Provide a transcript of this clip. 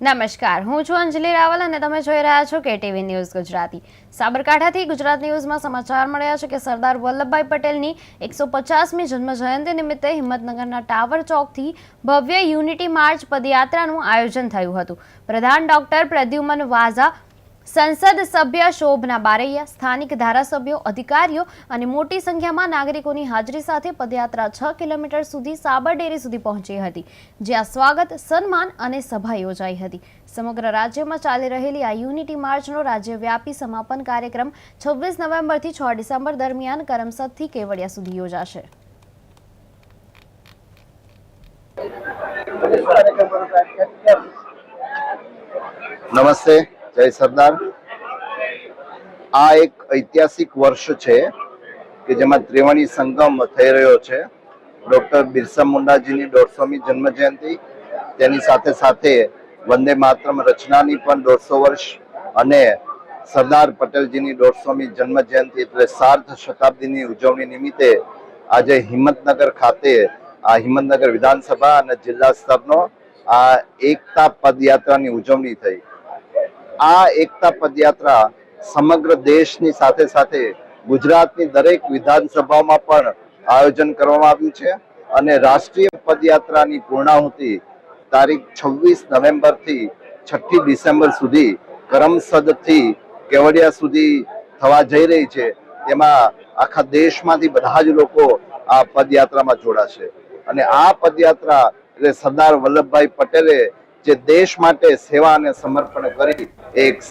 નમસ્કાર, હું છું અંજલિ રાવલ અને તમે જોઈ રહ્યા છો કેટીવી ન્યૂઝ ગુજરાતી. સાબરકાંઠાથી ગુજરાત ન્યૂઝમાં સમાચાર મળ્યા છે કે સરદાર વલ્લભભાઈ પટેલની એકસો પચાસમી જન્મ જયંતિ નિમિત્તે હિંમતનગરના ટાવર ચોકથી ભવ્ય યુનિટી માર્ચ પદયાત્રાનું આયોજન થયું હતું. પ્રધાન ડોક્ટર પ્રદ્યુમન વાઝા સંસદ સભ્ય શોભના બારૈયા, સ્થાનિક ધારાસભ્યો, અધિકારીઓ અને મોટી સંખ્યામાં નાગરિકોની હાજરી સાથે પદયાત્રા છ કિલોમીટર સુધી સાબરડેરી સુધી પહોંચી હતી, જ્યાં સ્વાગત, સન્માન અને સભા યોજાઈ હતી. સમગ્ર રાજ્યમાં ચાલી રહેલી આ યુનિટી માર્ચનો રાજ્યવ્યાપી સમાપન કાર્યક્રમ છવ્વીસ નવેમ્બરથી છ ડિસેમ્બર દરમિયાન કરમસદથી કેવડિયા સુધી યોજાશે. નમસ્તે. જય સરદાર. આ એક ઐતિહાસિક વર્ષ છે કે જેમાં ત્રિવેણી સંગમ થઈ રહ્યો છે. ડોક્ટર બિરસા મુંડાજીની દોઢસોમી જન્મ જયંતિ તેની સાથે સાથે વંદે માતરમ રચનાની પણ દોઢસો વર્ષ અને સરદાર પટેલજીની દોઢસોમી જન્મ જયંતિ એટલે સાર્ધ શતાબ્દીની ઉજવણી નિમિત્તે આજે હિંમતનગર ખાતે, આ હિંમતનગર વિધાનસભા અને જિલ્લા સ્તરનો આ એકતા પદયાત્રાની ઉજવણી થઈ. આ એકતા પદયાત્રા સમગ્ર દેશની સાથે સાથે ગુજરાતની દરેક વિધાનસભામાં પણ આયોજન કરવામાં આવ્યું છે અને રાષ્ટ્રીય પદયાત્રાની પૂર્ણાહુતિ તારીખ છવ્વીસ નવેમ્બરથી છઠ્ઠી ડિસેમ્બર સુધી કરમસદથી કેવડિયા સુધી થવા જઈ રહી છે. તેમાં આખા દેશમાંથી બધા જ લોકો આ પદયાત્રામાં જોડાશે. અને આ પદયાત્રા એટલે સરદાર વલ્લભભાઈ પટેલે જે દેશ માટે સેવા અને સમર્પણ કરી એક